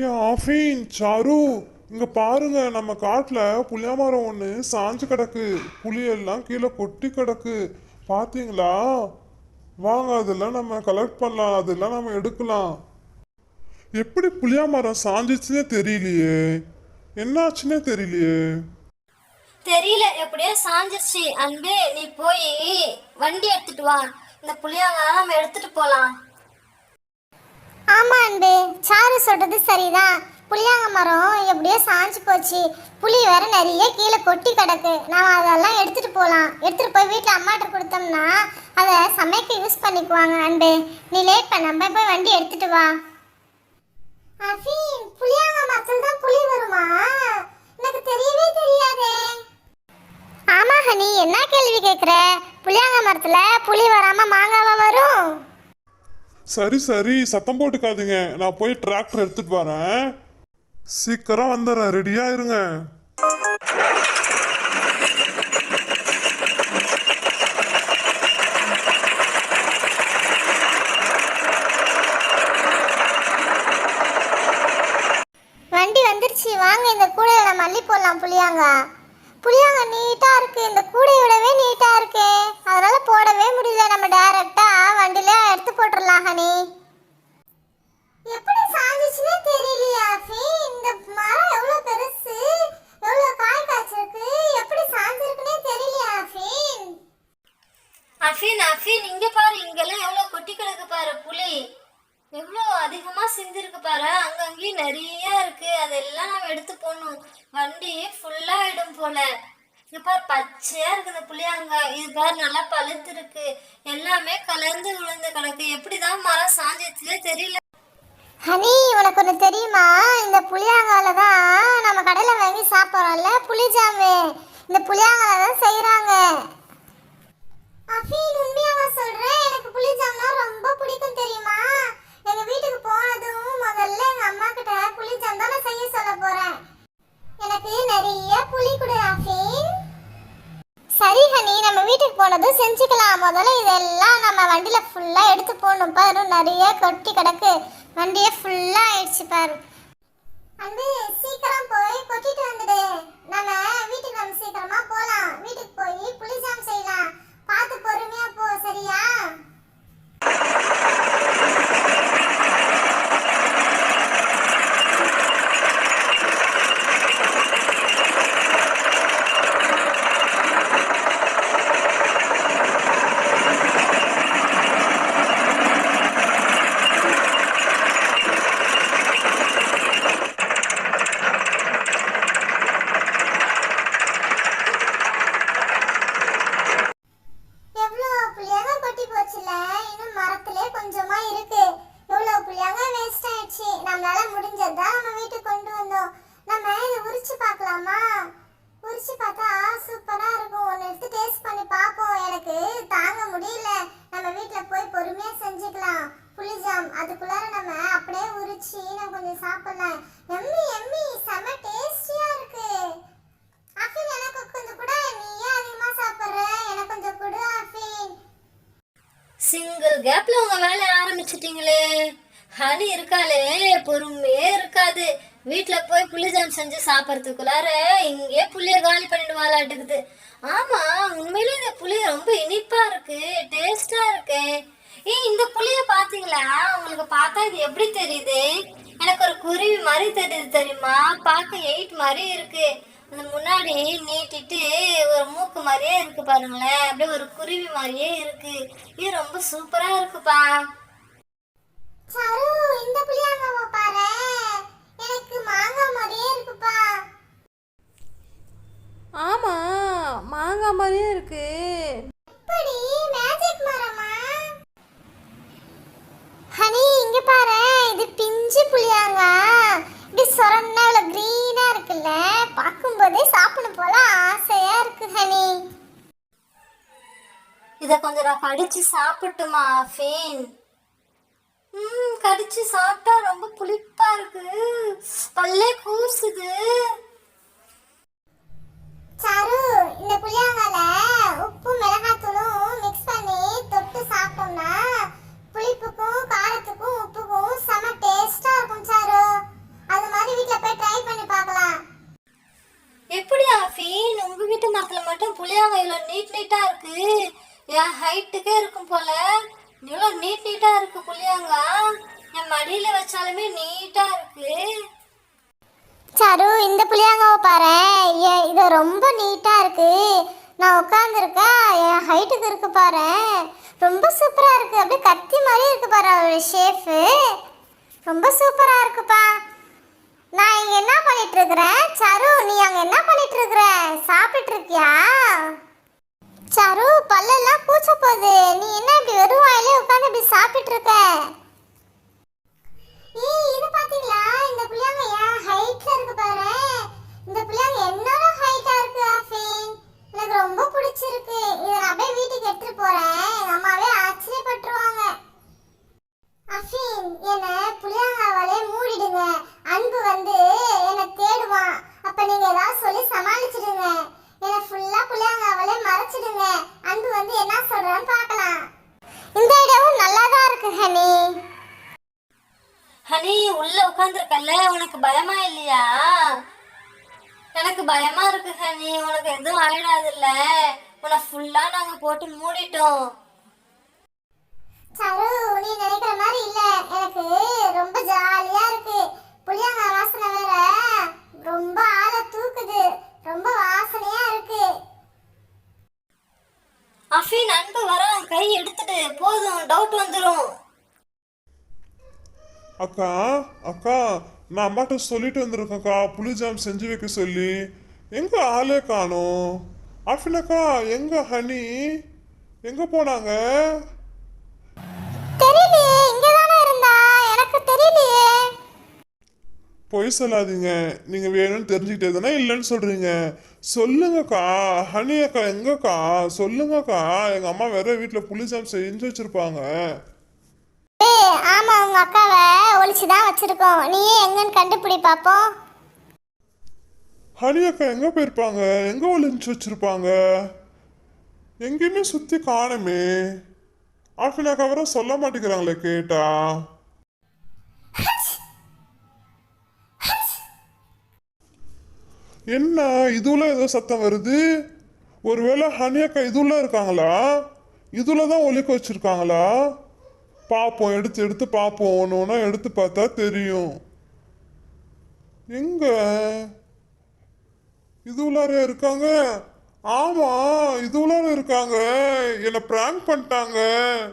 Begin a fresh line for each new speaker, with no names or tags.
ஏ ஆஃபீன் sir இங்க பாருங்க நம்ம காட்டுல புளிய மரம் ஒண்ணு சாஞ்சு கிடக்கு. புளியெல்லாம் கீழே கொட்டி கிடக்கு. பாத்தீங்களா? வாங்க அதெல்லாம் நம்ம கலெக்ட் பண்ணலாம். அதெல்லாம் நம்ம எடுக்கலாம். எப்படி புளிய மரம் சாஞ்சிச்சுன்னே தெரியலையே. என்னாச்சுன்னே தெரியலையே.
தெரியல எப்படியோ சாஞ்சிருச்சு. அன்பே நீ போய் வண்டி எடுத்துட்டு வா. இந்த புளியாங்க நம்ம எடுத்துட்டு போலாம்.
ஆமா அன்பு. சாரு சொல்றது சரிதான். புளியாங்க மரம் எப்படியோ சாஞ்சு போச்சு. புளி வேற நிறைய கீழே கொட்டி கிடக்கு. நாம் அதெல்லாம் எடுத்துட்டு போகலாம் எடுத்துட்டு போய் வீட்டில் அம்மாட்ட கொடுத்தோம்னா அதை சமைக்க யூஸ் பண்ணிக்குவாங்க அன்பு. நீ லேட் பண்ணாம போய் வண்டி எடுத்துட்டு வா. அஃபீன் புளியாங்க மரத்தில் தான் புளி வருமா? எனக்கு தெரியவே தெரியாதே. ஆமா ஹனி என்ன கேள்வி கேட்குற புளியாங்க மரத்தில் புளி வராமல் மாங்காவா வரும்?
சரி சரி சத்தம் போட்டுக்காதீங்க. நான் போய் டிராக்டர் எடுத்துட்டு வரேன். சீக்கிரம் வந்துடுறேன். ரெடியா இருங்க.
வண்டி வந்துருச்சு. வாங்க இந்த கூடையில மல்லி போடலாம் புளியாங்க. புளியாங்க நீட்டா இருக்கு. இந்த கூடையோடவே நீட்டா இருக்கே. அதனால போடவே முடியல நம்ம டைரக்டா வண்டியில எடுத்து போட்டுடலாம் ஹனி எப்படி சாஞ்சிச்சுனே தெரியலையா அஃபி இந்த மரம் எவ்வளவு பெருசு எவ்வளவு காய் காய்ச்சிருக்கு எப்படி சாஞ்சிருக்குனே தெரியலையா அஃபீன்
அஃபீன் அஃபீன் இங்க பாரு இங்கெல்லாம் எவ்வளவு கொட்டி கிடக்கு பாரு புலி. எவ்வளோ அதிகமா சிந்திருக்கு பாரு அங்கங்கேயும் நிறைய இருக்கு அதெல்லாம் நம்ம எடுத்து போடணும். வண்டி ஃபுல்லா ஆயிடும் போல. இங்க பாரு பச்சையா இருக்குது புளியாங்க. இது பாரு நல்லா பழுத்து இருக்கு எல்லாமே கலந்து விழுந்து கிடக்கு. எப்படிதான் மரம் சாஞ்சிச்சுலே தெரியல.
ஹனி உனக்கு ஒன்று தெரியுமா? இந்த புளியாங்கால தான் நம்ம கடையில் வாங்கி சாப்பிட்றோம்ல புளிஜாமு இந்த புளியாங்கால தான் செய்கிறாங்க அஃபீன் உண்மையாவா சொல்கிறேன் எனக்கு புளிஜாம்னா ரொம்ப பிடிக்கும் தெரியுமா? எங்கள் வீட்டுக்கு போனதும் முதல்ல எங்கள் அம்மா கிட்ட புளிஜாம் தான் நான் செய்ய சொல்ல போகிறேன் எனக்கு நிறைய புளி கொடு அஃபீன் வீட்டுக்கு போனதும் செஞ்சுக்கலாம். முதல்ல இதெல்லாம் நம்ம வண்டியில ஃபுல்லாக எடுத்து போகணும் பாரு நிறைய கொட்டி கிடக்கு. வண்டியே ஃபுல்லாக ஆயிடுச்சு பாரு. அன்பு சீக்கிரம் போய் கொட்டிட்டு வந்துடு. நம்ம வீட்டுக்கு நம்ம சீக்கிரமா போலாம். வீட்டுக்கு போய் புளிஜாம் செய்யலாம். பார்த்து பொறுமையா போ சரியா எவ்வளோ புளியாக கொட்டி போச்சுல இன்னும் மரத்திலே கொஞ்சமா இருக்கு எவ்வளோ புளியாக வேஸ்ட் ஆயிடுச்சு நம்மளால முடிஞ்சதா நம்ம வீட்டுக்கு கொண்டு வந்தோம் நம்ம இதை உரிச்சு பார்க்கலாமா உரிச்சு பார்த்தா சூப்பரா இருக்கும் ஒன்று எடுத்து டேஸ்ட் பண்ணி பார்ப்போம் எனக்கு தாங்க முடியல நம்ம வீட்டில் போய் பொறுமையா செஞ்சுக்கலாம் புளிஜாம் அதுக்குள்ளார நம்ம அப்படியே உரிச்சு நான் கொஞ்சம் சாப்பிடலாம். எம்மி எம்மி செம டேஸ்டியா இருக்கு. அஃபின் எனக்கு கொஞ்சம் கூட நீ ஏன் அதிகமா சாப்பிடுற. எனக்கு கொஞ்சம் கொடு அஃபின்.
சிங்கிள் கேப்ல உங்க வேலை ஆரம்பிச்சிட்டீங்களே. ஹனி இருக்காளே பொறுமையே இருக்காது. வீட்டுல போய் புளிஜாம் செஞ்சு சாப்பிட்றதுக்குள்ளார இங்கே புளிய காலி பண்ணிட்டு ஆமா உண்மையிலே இந்த புளி ரொம்ப இனிப்பா இருக்கு டேஸ்டா இருக்கு. ஏய் இந்த புளிய பாத்தீங்களா? உங்களுக்கு பார்த்தா இது எப்படி தெரியுது? எனக்கு ஒரு குருவி மாதிரி தெரியுது தெரியுமா? பார்க்க எயிட் மாதிரி இருக்கு. அந்த முன்னாடி நீட்டிட்டு ஒரு மூக்கு மாதிரியே இருக்கு பாருங்களேன். அப்படியே ஒரு குருவி மாதிரியே இருக்கு. இது ரொம்ப சூப்பரா இருக்குப்பா
சரு இந்த புளியாங்காவை பாரு எனக்கு மாங்காய் மாதிரியே இருக்குப்பா
ஆமா மாங்காய் மாதிரியே இருக்கு
எப்படி மேஜிக் மரமா ஹனி இங்க பாரு இது பிஞ்சு புளியாங்க இப்படி சொரன்னா இவ்வளோ க்ரீனா இருக்குல்ல பார்க்கும்போதே சாப்பிடணும் போல ஆசையா இருக்கு ஹனி
இத நான் கடிச்சு சாப்பிட்டுமா ஃபேன்? ம் கடிச்சு சாப்பிட்டா ரொம்ப புளிப்பா இருக்கு. பல்லே கூசுது.
சாரு இந்த புளியாங்கால உப்பு மிளகாத்தூளும் மிக்ஸ் பண்ணி தொட்டு சாப்பிட்டோம்னா புளிப்புக்கும் காரத்துக்கும் உப்புக்கும் செம டேஸ்டா இருக்கும் சாரு
என் ஹைட்டுக்கே இருக்கும் போல இவ்வளோ நீட் நீட்டா இருக்கு புளியாங்க என் மடியில வச்சாலுமே நீட்டா இருக்கு.
சரு இந்த புளியாங்காவை பாரு. ஏ- இது ரொம்ப நீட்டா இருக்கு. நான் உட்காந்துருக்கேன் என் ஹைட்டுக்கு இருக்கு பாரு. ரொம்ப சூப்பரா இருக்கு. அப்படியே கத்தி மாதிரி இருக்கு பாரு அவரோட ஷேஃபு ரொம்ப சூப்பரா இருக்குப்பா. நான் இங்க என்ன பண்ணிட்டு இருக்கிறேன்? சரு நீ அங்க என்ன பண்ணிட்டு இருக்கிற? சாப்பிட்டு இருக்கியா சரு பல்லெல்லாம் பூச்ச போகுது. நீ என்ன இப்படி வெறும் வாயிலே உட்காந்து இப்படி சாப்பிட்டு இருக்க ஏய் இது பாத்தீங்களா இந்த புளியாங்க என் ஹைட்ல இருக்கு பாரு. இந்த பிள்ளைங்க என்னோட ஹைட்டா இருக்கு ஆஃபின் எனக்கு ரொம்ப பிடிச்சிருக்கு. இதை நான் அப்படியே வீட்டுக்கு எடுத்துட்டு போறேன். எங்க அம்மாவே ஆச்சரியப்பட்டுருவாங்க. அஃபீன் என்ன புளியாங்காவாலே மூடிடுங்க. அன்பு வந்து என்னை தேடுவான். அப்ப நீங்க ஏதாவது சொல்லி சமாளிச்சிடுங்க. என்னை ஃபுல்லா புளியாங்காவாலே மறைச்சிடுங்க. அன்பு வந்து என்ன சொல்றான்னு பார்க்கலாம். இந்த ஐடியாவும் நல்லா தான் ஹனி
உள்ள உட்காந்துருக்கல்ல உனக்கு பயமா இல்லையா? எனக்கு பயமா இருக்கு ஹனி. உனக்கு எதுவும் ஆயிடாதுல்ல உன்னை ஃபுல்லா நாங்க போட்டு மூடிட்டோம்.
சரு நீ நினைக்கிற மாதிரி இல்ல. எனக்கு ரொம்ப ஜாலியா இருக்கு. புளியாங்காய் வாசனை வேற ரொம்ப ஆளை தூக்குது. ரொம்ப வாசனையா இருக்கு.
அஃபீன் அன்பு வர கை எடுத்துட்டு போதும். டவுட் வந்துடும்
அக்கா அக்கா நான் அம்மாட்ட சொல்லிட்டு வந்திருக்கேன்க்கா. புளி ஜாம் செஞ்சு வைக்க சொல்லி. எங்க ஆளே காணோம். அஃபினக்கா எங்க ஹனி? எங்க போனாங்க? பொய் சொல்லாதீங்க. நீங்க வேணும்னு தெரிஞ்சுக்கிட்டே தானே இல்லைன்னு சொல்றீங்க. சொல்லுங்கக்கா. ஹனி அக்கா எங்கக்கா? சொல்லுங்கக்கா. எங்க அம்மா வேற வீட்டுல புளி ஜாம் செஞ்சு வச்சிருப்பாங்க.
ஆமா உங்க அக்காவை. ஒழிச்சு தான் வச்சிருக்கோம். நீயே எங்கன்னு கண்டுபிடி பார்ப்போம்
ஹனி அக்கா எங்க போயிருப்பாங்க? எங்க ஒளிஞ்சு வச்சிருப்பாங்க? எங்கேயுமே சுத்தி காணுமே. ஆஃபின் அக்கா வர சொல்ல மாட்டேங்கிறாங்களே கேட்டா. என்ன இதுல ஏதோ சத்தம் வருது? ஒருவேளை ஹனி அக்கா இதுல இருக்காங்களா? இதுல தான் ஒலிக்க வச்சிருக்காங்களா? பார்ப்போம் எடுத்து எடுத்து பார்ப்போம் ஒன்று ஒன்றா எடுத்து பார்த்தா தெரியும். எங்க? இது உள்ளார இருக்காங்க? ஆமா இது உள்ளார இருக்காங்க. என்னை ப்ராங்க் பண்ணிட்டாங்க.